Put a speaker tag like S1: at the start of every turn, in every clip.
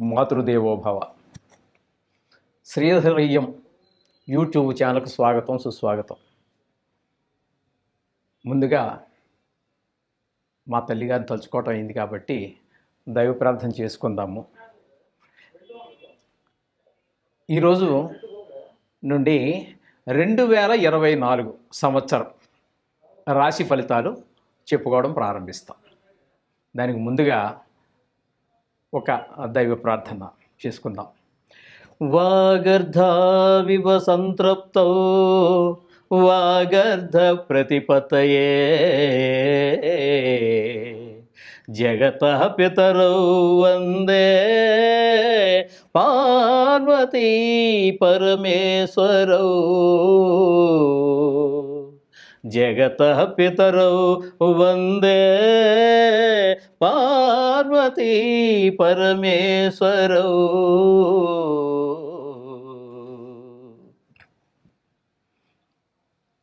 S1: Matrudevobhava. శ్రీధరయ్యం YouTube ఛానల్కు స్వాగతం సుస్వాగతం. ముందుగా మా తల్లిగారిని తలుచుకోవటం అయింది కాబట్టి దైవ ప్రార్థన చేసుకుందాము. ఈరోజు నుండి రెండు వేల ఇరవై నాలుగు సంవత్సరం రాశి ఫలితాలు చెప్పుకోవడం ప్రారంభిస్తాం. దానికి ముందుగా ఒక దైవ ప్రార్థన చేసుకుందాం. వాగర్ధావివ సంతృప్తౌ వాగర్ధ ప్రతిపతయే. జగత పితరౌ వందే. పార్వతీ పరమేశ్వరౌ. జగత పితరౌ వందే పార్వతీ పరమేశ్వరౌ.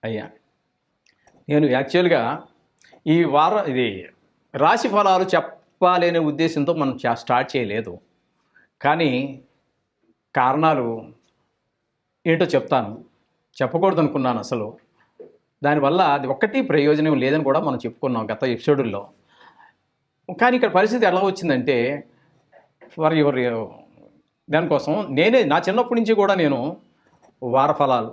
S1: అయ్యా నేను యాక్చువల్గా ఈ వారం ఇది రాశి ఫలాలు చెప్పాలనే ఉద్దేశంతో మనం స్టార్ట్ చేయలేదు. కానీ కారణాలు ఏంటో చెప్తాను. చెప్పకూడదు అనుకున్నాను అసలు. దానివల్ల అది ఒక్కటి ప్రయోజనం లేదని కూడా మనం చెప్పుకున్నాం గత ఎపిసోడుల్లో కానీ ఇక్కడ పరిస్థితి ఎలా వచ్చిందంటే ఫర్ యువర్ దానికోసం నేనే నా చిన్నప్పటి నుంచి కూడా నేను వార ఫలాలు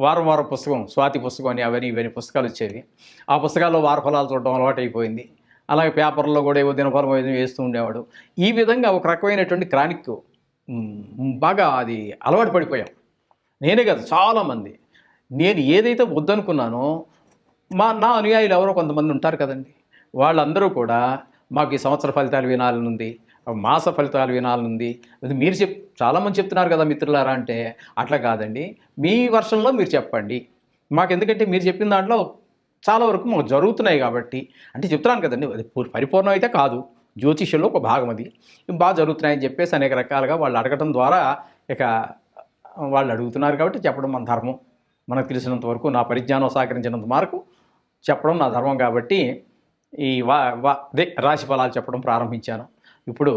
S1: వారం వారం పుస్తకం స్వాతి పుస్తకం అని అవన్నీ ఇవన్నీ పుస్తకాలు వచ్చేవి. ఆ పుస్తకాల్లో వార ఫలాలు చూడడం అలవాటు అయిపోయింది అలాగే పేపర్లో కూడా ఏవో దినఫలం ఏదో వేస్తూ ఉండేవాడు. ఈ విధంగా ఒక రకమైనటువంటి క్రానిక్ బాగా అది అలవాటు పడిపోయాం. నేనే కాదు చాలామంది. నేను ఏదైతే వద్దనుకున్నానో మా నా అనుయాయులు ఎవరో కొంతమంది ఉంటారు కదండి. వాళ్ళందరూ కూడా మాకు ఈ సంవత్సర ఫలితాలు వినాలనుంది మాస ఫలితాలు వినాలనుంది. అది మీరు చెప్ చాలామంది చెప్తున్నారు కదా మిత్రులారా అంటే అట్లా కాదండి. మీ వర్షంలో మీరు చెప్పండి. మాకు ఎందుకంటే మీరు చెప్పిన దాంట్లో చాలా వరకు మాకు జరుగుతున్నాయి కాబట్టి. అంటే చెప్తున్నాను కదండి అది పరిపూర్ణం అయితే కాదు. జ్యోతిష్యంలో ఒక భాగం అది. బాగా జరుగుతున్నాయని చెప్పేసి అనేక రకాలుగా వాళ్ళు అడగటం ద్వారా ఇక వాళ్ళు అడుగుతున్నారు కాబట్టి చెప్పడం మన ధర్మం. మనకు తెలిసినంత వరకు నా పరిజ్ఞానం సహకరించినంత మార్కు చెప్పడం నా ధర్మం కాబట్టి ఈ వా వా అదే రాశి ఫలాలు చెప్పడం ప్రారంభించాను. ఇప్పుడు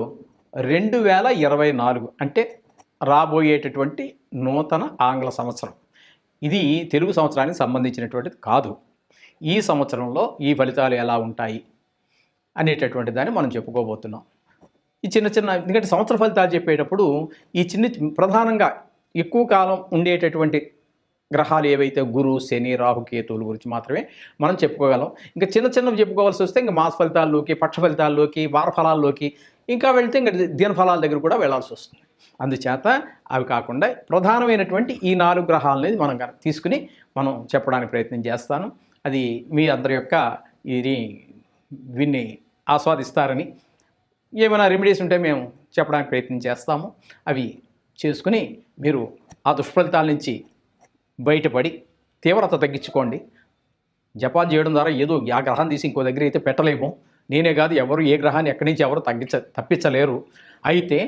S1: రెండు వేల ఇరవై నాలుగు అంటే రాబోయేటటువంటి నూతన ఆంగ్ల సంవత్సరం. ఇది తెలుగు సంవత్సరానికి సంబంధించినటువంటిది కాదు. ఈ సంవత్సరంలో ఈ ఫలితాలు ఎలా ఉంటాయి అనేటటువంటి దాన్ని మనం చెప్పుకోబోతున్నాం. ఈ చిన్న చిన్న ఎందుకంటే సంవత్సర ఫలితాలు చెప్పేటప్పుడు ఈ చిన్న ప్రధానంగా ఎక్కువ కాలం ఉండేటటువంటి గ్రహాలు ఏవైతే గురు శని రాహుకేతువుల గురించి మాత్రమే మనం చెప్పుకోగలం. ఇంకా చిన్న చిన్నవి చెప్పుకోవాల్సి వస్తే ఇంకా మాస ఫలితాల్లోకి పక్ష ఫలితాల్లోకి వార ఫలాల్లోకి ఇంకా వెళ్తే ఇంకా దిన ఫలాల దగ్గర కూడా వెళ్ళాల్సి వస్తుంది. అందుచేత అవి కాకుండా ప్రధానమైనటువంటి ఈ నాలుగు గ్రహాలనేది మనం గనక తీసుకుని మనం చెప్పడానికి ప్రయత్నం చేస్తాను. అది మీ అందరి యొక్క ఇది విన్ని ఆస్వాదిస్తారని ఏమైనా రెమెడీస్ ఉంటే మేము చెప్పడానికి ప్రయత్నం చేస్తాము. అవి చేసుకుని మీరు ఆ దుష్ఫలితాల నుంచి బయటపడి తీవ్రత తగ్గించుకోండి. జపాలు చేయడం ద్వారా ఏదో ఆ గ్రహం తీసి ఇంకో దగ్గర అయితే పెట్టలేము. నేనే కాదు ఎవరు ఏ గ్రహాన్ని ఎక్కడి నుంచి ఎవరు తగ్గించ తప్పించలేరు. అయితే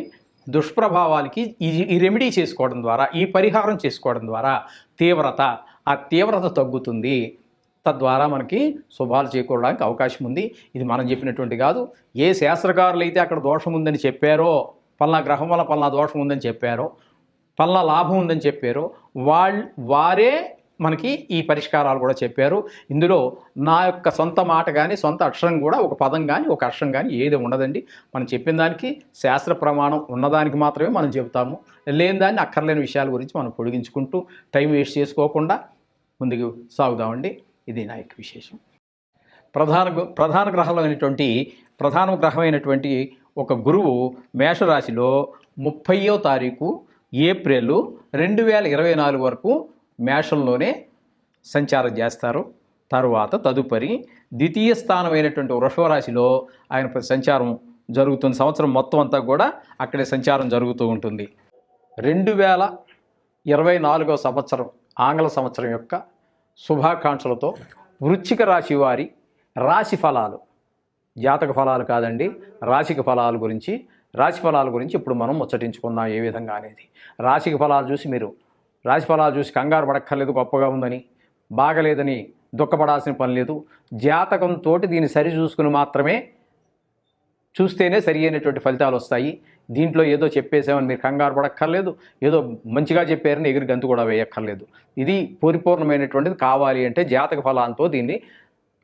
S1: దుష్ప్రభావాలకి ఈ ఈ రెమెడీ చేసుకోవడం ద్వారా ఈ పరిహారం చేసుకోవడం ద్వారా తీవ్రత ఆ తీవ్రత తగ్గుతుంది. తద్వారా మనకి శుభాలు చేకూరడానికి అవకాశం ఉంది. ఇది మనం చెప్పినటువంటి కాదు. ఏ శాస్త్రకారులు అయితే అక్కడ దోషం ఉందని చెప్పారో పలానా గ్రహం వల్ల పలానా దోషం ఉందని చెప్పారో పలానా లాభం ఉందని చెప్పారో. వాళ్ళు వారే మనకి ఈ పరిష్కారాలు కూడా చెప్పారు. ఇందులో నా యొక్క సొంత మాట కానీ సొంత అక్షరం కూడా ఒక పదం కానీ ఒక అక్షరం కానీ ఏది ఉండదండి. మనం చెప్పిన దానికి శాస్త్ర ప్రమాణం ఉన్నదానికి మాత్రమే మనం చెబుతాము. లేని దాన్ని అక్కర్లేని విషయాల గురించి మనం పొడిగించుకుంటూ టైం వేస్ట్ చేసుకోకుండా ముందుకు సాగుదామండి. ఇది నా యొక్క విశేషం. ప్రధాన ప్రధాన గ్రహమైనటువంటి ప్రధాన గ్రహమైనటువంటి ఒక గురువు మేషరాశిలో ముప్పయో తారీఖు ఏప్రిల్ రెండు వేల ఇరవై నాలుగు వరకు మేషంలోనే సంచారం చేస్తారు. తరువాత తదుపరి ద్వితీయ స్థానమైనటువంటి వృషభరాశిలో ఆయన సంచారం జరుగుతుంది. సంవత్సరం మొత్తం అంతా కూడా అక్కడే సంచారం జరుగుతూ ఉంటుంది. రెండు వేల ఇరవై నాలుగో సంవత్సరం ఆంగ్ల సంవత్సరం యొక్క శుభాకాంక్షలతో వృశ్చిక రాశి వారి రాశి ఫలాలు జాతక ఫలాలు కాదండి రాశిక ఫలాల గురించి రాశి ఫలాల గురించి ఇప్పుడు మనం ముచ్చటించుకుందాం ఏ విధంగా అనేది. రాశికి ఫలాలు చూసి మీరు రాశి ఫలాలు చూసి కంగారు పడక్కర్లేదు గొప్పగా ఉందని బాగలేదని దుఃఖపడాల్సిన పని లేదు. జాతకంతో దీన్ని సరి చూసుకుని మాత్రమే చూస్తేనే సరి అయినటువంటి ఫలితాలు వస్తాయి. దీంట్లో ఏదో చెప్పేసామని మీరు కంగారు పడక్కర్లేదు ఏదో మంచిగా చెప్పారని ఎగిరి గంతు కూడా వేయక్కర్లేదు. ఇది పరిపూర్ణమైనటువంటిది కావాలి అంటే జాతక ఫలాలతో దీన్ని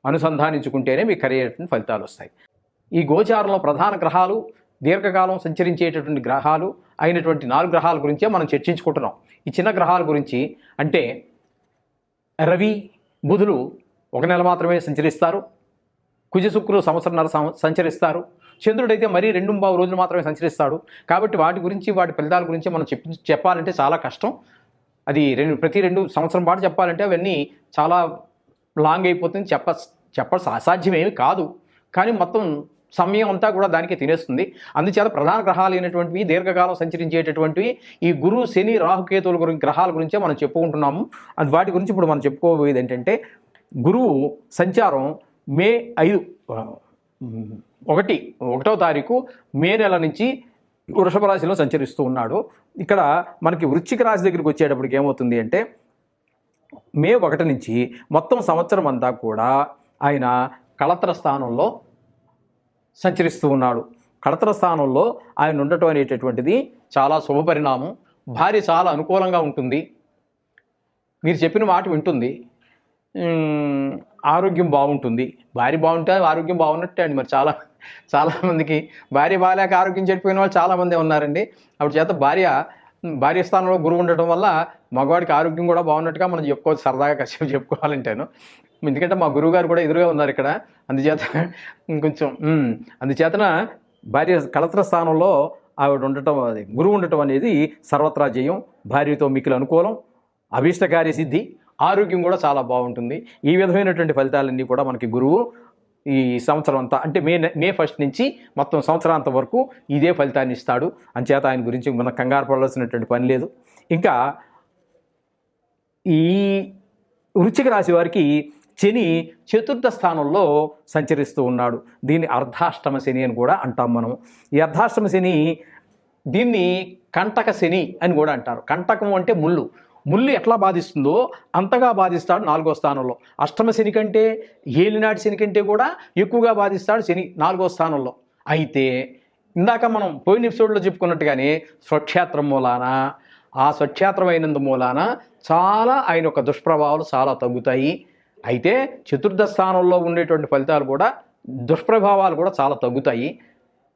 S1: అనుసంధానించుకుంటేనే మీకు సరైనటువంటి ఫలితాలు వస్తాయి. ఈ గోచారంలో ప్రధాన గ్రహాలు దీర్ఘకాలం సంచరించేటటువంటి గ్రహాలు అయినటువంటి నాలుగు గ్రహాల గురించే మనం చర్చించుకుంటున్నాం. ఈ చిన్న గ్రహాల గురించి అంటే రవి బుధులు ఒక నెల మాత్రమే సంచరిస్తారు. కుజ సంవత్సరం సంవత్సరంన్నర సం- సంచరిస్తారు. చంద్రుడైతే మరీ రెండు బావు రోజులు మాత్రమే సంచరిస్తాడు. కాబట్టి వాటి గురించి వాటి ఫలితాల గురించి మనం చెప్పి చెప్పాలంటే చాలా కష్టం. అది రెండు ప్రతి రెండు సంవత్సరం పాటు చెప్పాలంటే అవన్నీ చాలా లాంగ్ అయిపోతుంది. చెప్ప చెప్ప అసాధ్యమేమి కాదు. కానీ మొత్తం సమయం అంతా కూడా దానికి తినేస్తుంది. అందుచేత ప్రధాన గ్రహాలు అయినటువంటివి దీర్ఘకాలం సంచరించేటటువంటివి ఈ గురు శని రాహుకేతువుల గురించి గ్రహాల గురించే మనం చెప్పుకుంటున్నాము. అది వాటి గురించి ఇప్పుడు మనం చెప్పుకోబోయేది ఏంటంటే గురువు సంచారం మే ఐదు ఒకటి ఒకటో తారీఖు మే నెల నుంచి వృషభ రాశిలో సంచరిస్తూ ఉన్నాడు. ఇక్కడ మనకి వృశ్చిక రాశి దగ్గరికి వచ్చేటప్పటికి ఏమవుతుంది అంటే మే ఒకటి నుంచి మొత్తం సంవత్సరం అంతా కూడా ఆయన కళత్ర స్థానంలో సంచరిస్తూ ఉన్నాడు. కడతల స్థానంలో ఆయన ఉండటం అనేటటువంటిది చాలా శుభపరిణామం భార్య చాలా అనుకూలంగా ఉంటుంది. మీరు చెప్పిన మాట వింటుంది. ఆరోగ్యం బాగుంటుంది. భార్య బాగుంటే ఆరోగ్యం బాగున్నట్టే అండి. మరి చాలా చాలామందికి భార్య బాగాలేక ఆరోగ్యం చెడిపోయిన వాళ్ళు చాలామంది ఉన్నారండి. అప్పుడు చేత భార్య భార్య స్థానంలో గురువు ఉండటం వల్ల మగవాడికి ఆరోగ్యం కూడా బాగున్నట్టుగా మనం చెప్పుకోవచ్చు. సరదాగా కష్టం చెప్పుకోవాలంటేను. ఎందుకంటే మా గురువు గారు కూడా ఎదురుగా ఉన్నారు ఇక్కడ. అందుచేత ఇంకొంచెం అందుచేతన భార్య కళత్ర స్థానంలో ఆవిడ ఉండటం అది గురువు ఉండటం అనేది సర్వత్రా జయం భార్యతో మిక్కిలి అనుకూలం అభీష్టకార్య సిద్ధి ఆరోగ్యం కూడా చాలా బాగుంటుంది. ఈ విధమైనటువంటి ఫలితాలన్నీ కూడా మనకి గురువు ఈ సంవత్సరం అంతా అంటే మే మే ఫస్ట్ నుంచి మొత్తం సంవత్సరాంత వరకు ఇదే ఫలితాన్ని ఇస్తాడు. అంచేత ఆయన గురించి మనం కంగారు పడాల్సినటువంటి పని లేదు. ఇంకా ఈ వృచ్చిక రాశి వారికి శని చతుర్థ స్థానంలో సంచరిస్తూ ఉన్నాడు. దీన్ని అర్ధాష్టమ శని అని కూడా అంటాం మనం ఈ అర్ధాష్టమ శని దీన్ని కంటక శని అని కూడా అంటారు. కంటకం అంటే ముళ్ళు. ముళ్ళు ఎట్లా బాధిస్తుందో అంతగా బాధిస్తాడు నాలుగో స్థానంలో. అష్టమ శని కంటే ఏలినాటి శని కంటే కూడా ఎక్కువగా బాధిస్తాడు శని నాలుగో స్థానంలో. అయితే ఇందాక మనం పోయిన ఎపిసోడ్లో చెప్పుకున్నట్టుగానే స్వక్షేత్రం మూలాన ఆ స్వక్షేత్రం అయినందు మూలాన చాలా ఆయన యొక్క దుష్ప్రభావాలు చాలా తగ్గుతాయి. అయితే చతుర్థ స్థానంలో ఉండేటువంటి ఫలితాలు కూడా దుష్ప్రభావాలు కూడా చాలా తగ్గుతాయి.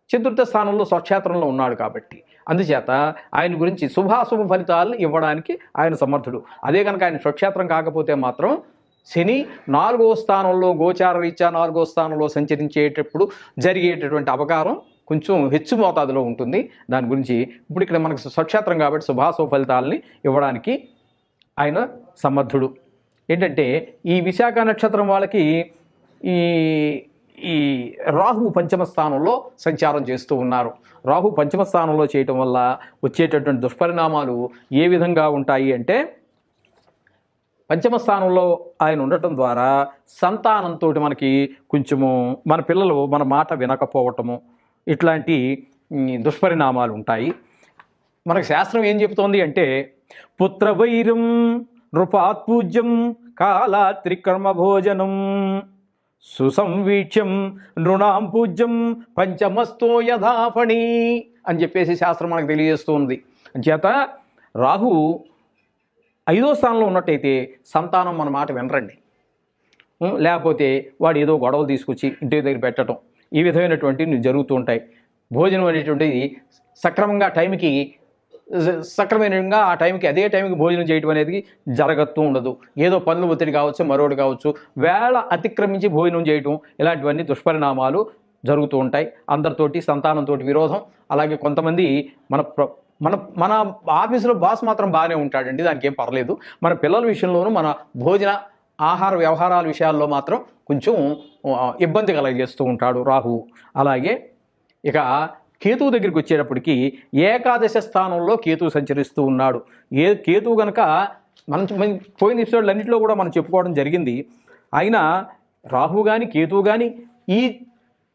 S1: చతుర్థ స్థానంలో స్వక్షేత్రంలో ఉన్నాడు కాబట్టి. అందుచేత ఆయన గురించి శుభాశుభ ఫలితాలు ఇవ్వడానికి ఆయన సమర్థుడు. అదే కనుక ఆయన స్వక్షేత్రం కాకపోతే మాత్రం శని నాలుగో స్థానంలో గోచార రీత్యా నాలుగో స్థానంలో సంచరించేటప్పుడు జరిగేటటువంటి అపకారం కొంచెం హెచ్చు మోతాదులో ఉంటుంది. దాని గురించి ఇప్పుడు ఇక్కడ మనకు స్వక్షేత్రం కాబట్టి శుభాశుభ ఫలితాలని ఇవ్వడానికి ఆయన సమర్థుడు. ఏంటంటే ఈ విశాఖ నక్షత్రం వాళ్ళకి ఈ ఈ రాహు పంచమ స్థానంలో సంచారం చేస్తూ ఉన్నారు. రాహు పంచమ స్థానంలో చేయటం వల్ల వచ్చేటటువంటి దుష్పరిణామాలు ఏ విధంగా ఉంటాయి అంటే పంచమ స్థానంలో ఆయన ఉండటం ద్వారా సంతానంతో మనకి కొంచెము మన పిల్లలు మన మాట వినకపోవటము ఇట్లాంటి దుష్పరిణామాలు ఉంటాయి. మనకు శాస్త్రం ఏం చెబుతోంది అంటే పుత్రవైరం నృపాత్పూజ్యం కాలాత్రికర్మ భోజనం సుసంవీక్ష్యం నృణాం పూజ్యం పంచమస్తో యథాఫణి అని చెప్పేసి శాస్త్రం మనకు తెలియజేస్తూ ఉంది చేత రాహు ఐదో స్థానంలో ఉన్నట్టయితే సంతానం మన మాట వినరండి. లేకపోతే వాడు ఏదో గొడవలు తీసుకొచ్చి ఇంటి దగ్గర పెట్టడం ఈ విధమైనటువంటివి జరుగుతూ ఉంటాయి. భోజనం అనేటువంటిది సక్రమంగా టైంకి సక్రమంగా ఆ టైంకి అదే టైంకి భోజనం చేయటం అనేది జరగతూ ఉండదు. ఏదో పనులు ఒత్తిడి కావచ్చు మరొకటి కావచ్చు వేళ అతిక్రమించి భోజనం చేయటం ఇలాంటివన్నీ దుష్పరిణామాలు జరుగుతూ ఉంటాయి. అందరితోటి సంతానంతో విరోధం. అలాగే కొంతమంది మన ప్ర- మన మన ఆఫీసులో బాస్ మాత్రం బాగానే ఉంటాడండి దానికి ఏం పర్లేదు. మన పిల్లల విషయంలోనూ మన భోజన ఆహార వ్యవహారాల విషయాల్లో మాత్రం కొంచెం ఇబ్బంది కలగజేస్తూ ఉంటాడు రాహు. అలాగే ఇక కేతువు దగ్గరికి వచ్చేటప్పటికి ఏకాదశ స్థానంలో కేతువు సంచరిస్తూ ఉన్నాడు. ఏ కేతువు కనుక మనం పోయిన ఎపిసోడ్లు అన్నింటిలో కూడా మనం చెప్పుకోవడం జరిగింది. అయినా రాహు కానీ కేతువు కానీ ఈ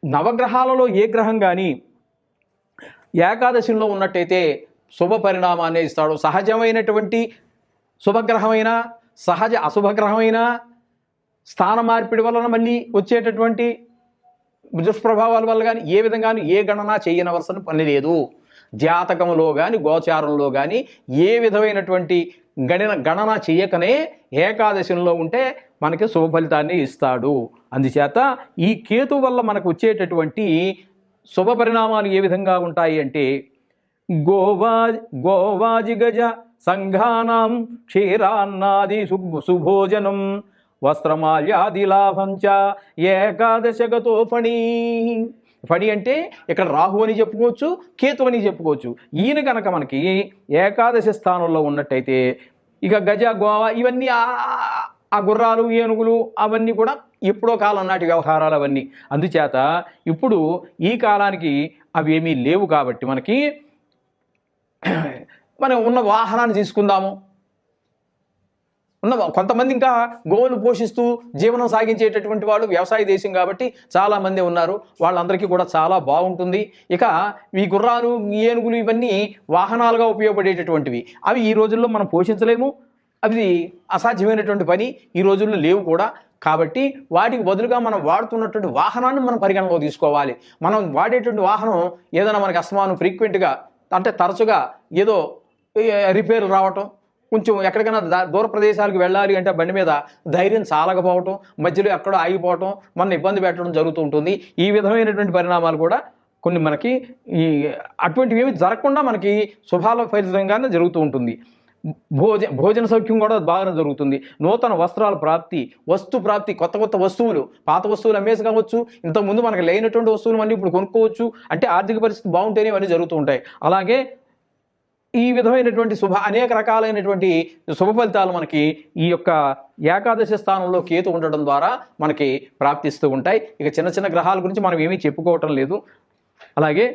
S1: నవగ్రహాలలో ఏ గ్రహం కానీ ఏకాదశిలో ఉన్నట్టయితే శుభ పరిణామాన్ని ఇస్తాడు. సహజమైనటువంటి శుభగ్రహమైన సహజ అశుభగ్రహమైన స్థాన మార్పిడి వలన మళ్ళీ వచ్చేటటువంటి దుష్ప్రభావాల వల్ల కానీ ఏ విధంగా ఏ గణన చేయనవలసిన పని లేదు. జాతకంలో కానీ గోచారంలో కానీ ఏ విధమైనటువంటి గణన గణన చేయకనే ఏకాదశంలో ఉంటే మనకి శుభ ఫలితాన్ని ఇస్తాడు. అందుచేత ఈ కేతు వల్ల మనకు వచ్చేటటువంటి శుభ పరిణామాలు ఏ విధంగా ఉంటాయి అంటే గోవా గోవాజి గజ సంఘానం క్షీరాన్నాది సు- సుభోజనం వస్త్రమాల్యాది లాభం చ ఏకాదశగతో ఫణి. ఫణి అంటే ఇక్కడ రాహు అని చెప్పుకోవచ్చు కేతు అని చెప్పుకోవచ్చు. ఈయన కనుక మనకి ఏకాదశి స్థానంలో ఉన్నట్టయితే ఇక గజ గోవా ఇవన్నీ ఆ- ఆ గుర్రాలు ఏనుగులు అవన్నీ కూడా ఎప్పుడో కాలం నాటి వ్యవహారాలు అవన్నీ. అందుచేత ఇప్పుడు ఈ కాలానికి అవి ఏమీ లేవు కాబట్టి మనకి మనం ఉన్న వాహనాన్ని తీసుకుందాము. ఉన్న కొంతమంది ఇంకా గోవులు పోషిస్తూ జీవనం సాగించేటటువంటి వాళ్ళు వ్యవసాయ దేశం కాబట్టి చాలామంది ఉన్నారు. వాళ్ళందరికీ కూడా చాలా బాగుంటుంది. ఇక ఈ గుర్రాలు ఏనుగులు ఇవన్నీ వాహనాలుగా ఉపయోగపడేటటువంటివి. అవి ఈ రోజుల్లో మనం పోషించలేము. అవి అసాధ్యమైనటువంటి పని. ఈ రోజుల్లో లేవు కూడా. కాబట్టి వాటికి బదులుగా మనం వాడుతున్నటువంటి వాహనాన్ని మనం పరిగణలో తీసుకోవాలి. మనం వాడేటువంటి వాహనం ఏదైనా మనకి అస్తమానం ఫ్రీక్వెంట్గా అంటే తరచుగా ఏదో రిపేర్ రావటం కొంచెం ఎక్కడికైనా దూర ప్రదేశాలకు వెళ్ళాలి అంటే బండి మీద ధైర్యం చాలకపోవటం మధ్యలో ఎక్కడో ఆగిపోవటం మన ఇబ్బంది పెట్టడం జరుగుతూ ఉంటుంది. ఈ విధమైనటువంటి పరిణామాలు కూడా కొన్ని మనకి ఈ అటువంటివి ఏమి జరగకుండా మనకి శుభాల ఫలితంగానే జరుగుతూ ఉంటుంది. భోజ భోజన సౌఖ్యం కూడా బాగానే జరుగుతుంది. నూతన వస్త్రాల ప్రాప్తి వస్తు ప్రాప్తి కొత్త కొత్త వస్తువులు పాత వస్తువులు అమ్మేసి కావచ్చు ఇంతకుముందు మనకు లేనటువంటి వస్తువులు అన్నీ ఇప్పుడు కొనుక్కోవచ్చు అంటే ఆర్థిక పరిస్థితి బాగుంటేనే ఇవన్నీ జరుగుతూ ఉంటాయి. అలాగే ఈ విధమైనటువంటి శుభ అనేక రకాలైనటువంటి శుభ ఫలితాలు మనకి ఈ యొక్క ఏకాదశి స్థానంలో కేతు ఉండడం ద్వారా మనకి ప్రాప్తిస్తూ ఉంటాయి. ఇక చిన్న చిన్న గ్రహాల గురించి మనం ఏమీ చెప్పుకోవటం లేదు. అలాగే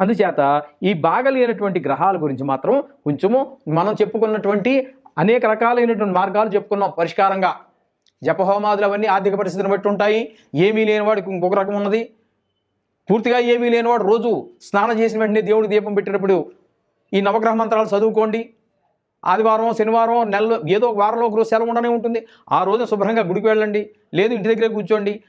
S1: అందుచేత ఈ బాగలేనటువంటి గ్రహాల గురించి మాత్రం కొంచెము మనం చెప్పుకున్నటువంటి అనేక రకాలైనటువంటి మార్గాలు చెప్పుకున్నాం పరిష్కారంగా. జపహోమాదులు అవన్నీ ఆర్థిక పరిస్థితిని బట్టి ఉంటాయి. ఏమీ లేనివాడికి ఇంకొక రకం ఉన్నది. పూర్తిగా ఏమీ లేనివాడు రోజు స్నానం చేసిన వెంటనే దేవుడికి దీపం పెట్టినప్పుడు ఈ నవగ్రహ మంత్రాలు చదువుకోండి. ఆదివారం శనివారం నెలలో ఏదో ఒక వారంలో ఒక రోజు సెలవు ఉండనే ఉంటుంది. ఆ రోజు శుభ్రంగా గుడికి వెళ్ళండి. లేదు ఇంటి దగ్గరే కూర్చోండి.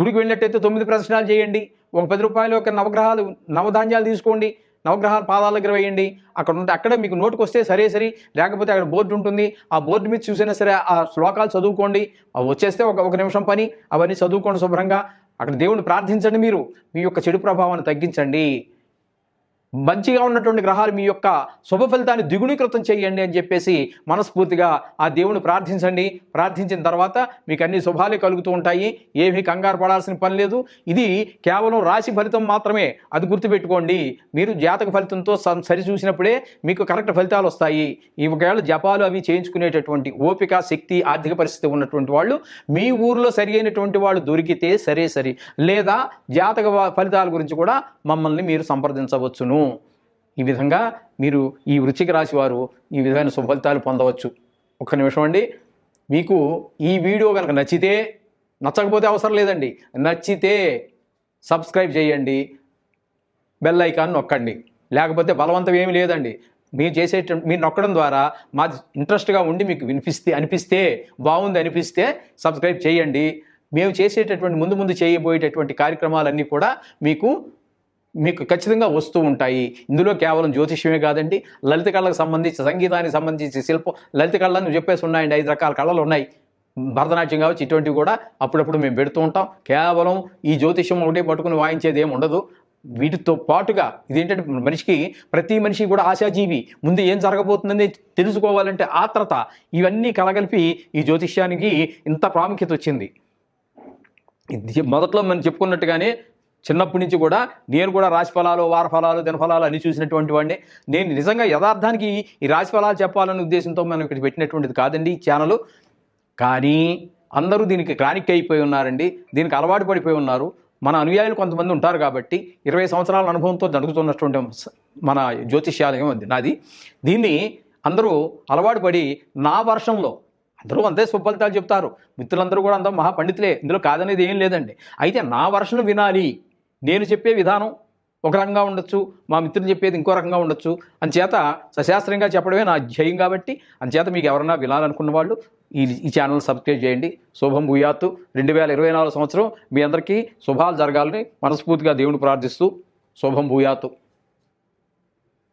S1: గుడికి వెళ్ళినట్టయితే తొమ్మిది ప్రదర్శనాలు చేయండి. ఒక పది రూపాయలు ఒక నవగ్రహాలు నవధాన్యాలు తీసుకోండి. నవగ్రహాల పాదాల దగ్గర వేయండి. అక్కడ ఉంటే అక్కడే మీకు నోటుకు వస్తే సరే సరే. లేకపోతే అక్కడ బోర్డు ఉంటుంది. ఆ బోర్డు మీద చూసినా సరే ఆ శ్లోకాలు చదువుకోండి. అవి వచ్చేస్తే ఒక ఒక నిమిషం పని. అవన్నీ చదువుకోండి శుభ్రంగా. అక్కడ దేవుణ్ణి ప్రార్థించండి మీరు. మీ యొక్క చెడు ప్రభావాన్ని తగ్గించండి. మంచిగా ఉన్నటువంటి గ్రహాలు మీ యొక్క శుభ ఫలితాన్ని ద్విగుణీకృతం చేయండి అని చెప్పేసి మనస్ఫూర్తిగా ఆ దేవుని ప్రార్థించండి. ప్రార్థించిన తర్వాత మీకు అన్ని శుభాలే కలుగుతూ ఉంటాయి. ఏమీ కంగారు పడాల్సిన పని లేదు. ఇది కేవలం రాశి ఫలితం మాత్రమే. అది గుర్తుపెట్టుకోండి. మీరు జాతక ఫలితంతో సరిచూసినప్పుడే మీకు కరెక్ట్ ఫలితాలు వస్తాయి. ఈ ఒకవేళ జపాలు అవి చేయించుకునేటటువంటి ఓపిక శక్తి ఆర్థిక పరిస్థితి ఉన్నటువంటి వాళ్ళు మీ ఊర్లో సరి అయినటువంటి వాళ్ళు దొరికితే సరే సరి. లేదా జాతక ఫలితాల గురించి కూడా మమ్మల్ని మీరు సంప్రదించవచ్చును. ఈ విధంగా మీరు ఈ వృచ్చిక రాశి వారు ఈ విధమైన సుఫలితాలు పొందవచ్చు. ఒక్క నిమిషం అండి. మీకు ఈ వీడియో కనుక నచ్చితే నచ్చకపోతే అవసరం లేదండి. నచ్చితే సబ్స్క్రైబ్ చేయండి. బెల్ ఐకాన్ నొక్కండి. లేకపోతే బలవంతం ఏమీ లేదండి. మీరు చేసే మీరు నొక్కడం ద్వారా మా ఇంట్రెస్ట్గా ఉండి మీకు వినిపిస్తే అనిపిస్తే బాగుంది అనిపిస్తే సబ్స్క్రైబ్ చేయండి. మేము చేసేటటువంటి ముందు ముందు చేయబోయేటటువంటి కార్యక్రమాలన్నీ కూడా మీకు మీకు ఖచ్చితంగా వస్తూ ఉంటాయి. ఇందులో కేవలం జ్యోతిష్యమే కాదండి లలిత కళలకు సంబంధించి సంగీతానికి సంబంధించి శిల్పం లలిత కళలను చెప్పేసి ఉన్నాయండి ఐదు రకాల కళలు ఉన్నాయి. భరతనాట్యం కావచ్చు ఇటువంటివి కూడా అప్పుడప్పుడు మేము పెడుతూ ఉంటాం. కేవలం ఈ జ్యోతిష్యం ఒకటే పట్టుకుని వాయించేది ఏమి ఉండదు. వీటితో పాటుగా ఇదేంటంటే మనిషికి ప్రతి మనిషి కూడా ఆశాజీవి. ముందు ఏం జరగబోతుందని తెలుసుకోవాలంటే ఆత్రత. ఇవన్నీ కలగలిపి ఈ జ్యోతిష్యానికి ఇంత ప్రాముఖ్యత వచ్చింది. మొదట్లో మనం చెప్పుకున్నట్టుగానే చిన్నప్పటి నుంచి కూడా నేను కూడా రాశి ఫలాలు వార ఫలాలు దినఫలాలు అన్ని చూసినటువంటి వాడిని. నేను నిజంగా యథార్థానికి ఈ రాశి ఫలాలు చెప్పాలనే ఉద్దేశంతో మనం ఇక్కడ పెట్టినటువంటిది కాదండి ఈ ఛానల్. కానీ అందరూ దీనికి క్రానిక్ అయిపోయి ఉన్నారండి. దీనికి అలవాటు పడిపోయి ఉన్నారు. మన అనుయాయులు కొంతమంది ఉంటారు కాబట్టి ఇరవై సంవత్సరాల అనుభవంతో జరుగుతున్నటువంటి మన జ్యోతిష్యాలయం ఉంది నాది. దీన్ని అందరూ అలవాటు పడి నా వర్షంలో అందరూ అంతే సుఫలితాలు చెప్తారు. మిత్రులందరూ కూడా అందరూ మహా పండితులే ఇందులో కాదనేది ఏం లేదండి. అయితే నా వర్షను వినాలి. నేను చెప్పే విధానం ఒక రకంగా ఉండొచ్చు మా మిత్రులు చెప్పేది ఇంకో రకంగా ఉండొచ్చు. అంచేత సశాస్త్రంగా చెప్పడమే నా ధ్యేయం కాబట్టి అంచేత మీకు ఎవరన్నా వినాలనుకున్న వాళ్ళు ఈ ఈ ఛానల్ సబ్స్క్రైబ్ చేయండి. శుభం భూయాత్తు. రెండు వేల ఇరవై నాలుగు సంవత్సరం మీ అందరికీ శుభాలు జరగాలని మనస్ఫూర్తిగా దేవుని ప్రార్థిస్తూ శుభం భూయాత్తు.